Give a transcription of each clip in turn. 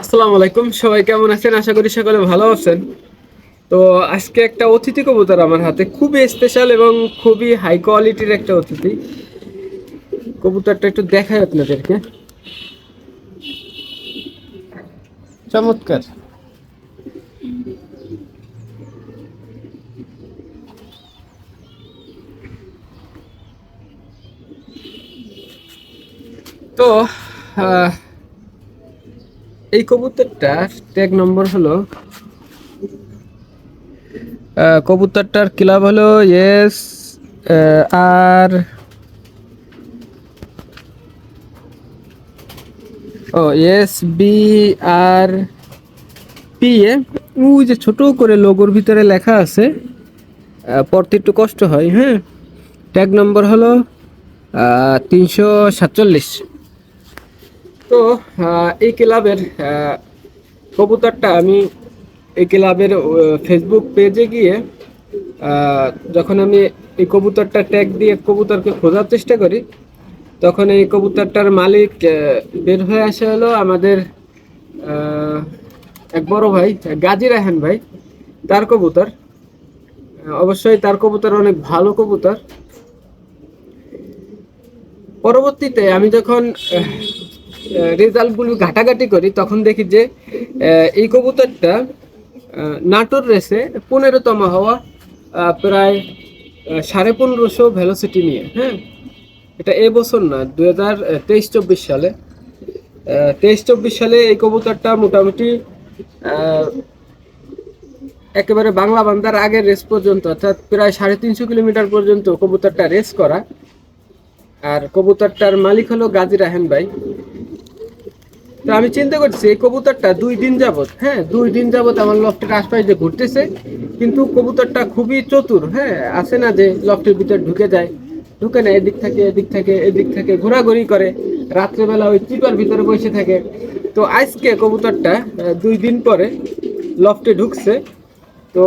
আসসালামু আলাইকুম। সবাই কেমন আছেন? আশা করি সকলে ভালো আছেন। তো আজকে একটা অতিথি কবুতর আমার হাতে খুবই স্পেশাল এবং খুবই হাই কোয়ালিটির একটা অতিথি। কবুতরটা একটু দেখাই আপনাদেরকে। চমৎকার। তো আহ, এই কবুতরটা ট্যাগ নম্বর হলো কবুতরটার ক্লাব হলো S R, O S B R P A. ওই যে ছোট করে লোগোর ভিতরে লেখা আছে পড়তে একটু কষ্ট হয় হ্যাঁ। ট্যাগ নম্বর হলো তিনশো সাতচল্লিশ। তো এই ক্লাবের কবুতরটা আমি এই ক্লাবের ফেসবুক পেজে গিয়ে যখন আমি এই কবুতরটা ট্যাগ দিয়ে কবুতরকে খোঁজার চেষ্টা করি, তখন এই কবুতরটার মালিক বের হয়ে আসে হলো আমাদের এক বড় ভাই, গাজী রায়হান ভাই, তার কবুতর। অবশ্যই তার কবুতর অনেক ভালো কবুতর। পরবর্তীতে আমি যখন রেজাল্টগুলো ঘাটাঘাটি করি, তখন দেখি যে এই কবুতরটা নাটোর রেসে পনেরোতম হওয়া প্রায় সাড়ে পনেরোশো ভ্যালোসিটি নিয়ে হ্যাঁ? এটা এবছর না দু হাজার তেইশ চব্বিশ সালে। তেইশ চব্বিশ সালে এই কবুতরটা মোটামুটি একেবারে বাংলা বান্দার আগের রেস পর্যন্ত, অর্থাৎ প্রায় সাড়ে তিনশো কিলোমিটার পর্যন্ত কবুতরটা রেস করা। আর কবুতরটার মালিক হলো গাজী রাহেন ভাই। তো আমি চিন্তা করছি, এই কবুতরটা দুই দিন যাবত হ্যাঁ দুই দিন যাবত আমার লফটের আশপাশে ঘুরতেছে, কিন্তু কবুতরটা খুবই চতুর হ্যাঁ আছে না যে লফটের ভিতর ঢুকে যায়, ঢুকে না, এদিক থেকে এদিক থেকে এদিক থেকে, ঘোরাঘুরি করে, রাত্রেবেলা ওই চিপার ভিতরে বসে থাকে। তো আজকে কবুতরটা দুই দিন পরে লফটে ঢুকছে। তো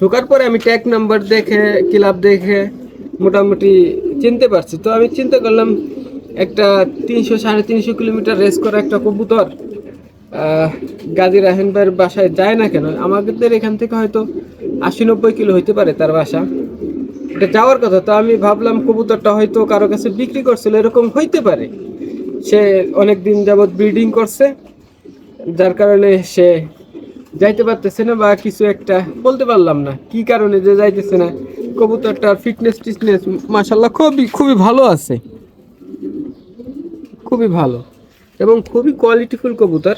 ঢোকার পরে আমি ট্যাগ নাম্বার দেখে ক্লাব দেখে মোটামুটি চিনতে পারছি। তো আমি চিন্তা করলাম একটা তিনশো, সাড়ে তিনশো কিলোমিটার রেস করা একটা কবুতর গাজী রাহেন ভাইয়ের বাসায় যায় না কেন? আমাদের এখান থেকে হয়তো আশি, নব্বই কিলো হইতে পারে তার বাসা। এটা যাওয়ার কথা, তো আমি ভাবলাম কবুতরটা হয়তো কারও কাছে বিক্রি করছিল, এরকম হইতে পারে। সে অনেক দিন যাবৎ ব্রিডিং করছে, যার কারণে সে যাইতে পারতেছে না বা কিছু একটা বলতে পারলাম না। কি কারণে যে যাইতেছে না? কবুতরটার ফিটনেস টিটনেস মাসাল্লাহ খুবই খুবই ভালো আছে। খুবই ভালো এবং খুবই কোয়ালিটিফুল কবুতর।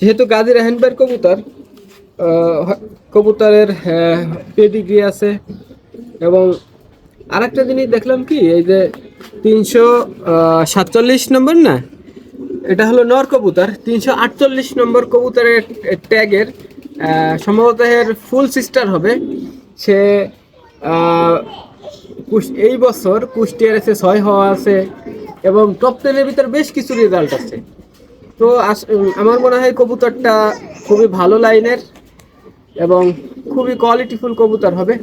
যেহেতু গাজী রাহেনবার কবুতর কবুতরের পেডিগ্রি আছে এবং আরেকটা জিনিস দেখলাম কি, এই যে তিনশো সাতচল্লিশ নম্বর না, এটা হলো নর কবুতর, তিনশো আটচল্লিশ নম্বর কবুতরের ট্যাগের সম্ভবত এর ফুল সিস্টার হবে। সে এই বছর কুষ্টিয়ার এসে ছয় হওয়া আছে এবং টপ টেনের ভিতরে বেশ কিছু রেজাল্ট আছে। তো আমার মনে হয় কবুতরটা খুবই ভালো লাইনের এবং খুবই কোয়ালিটিফুল কবুতর হবে।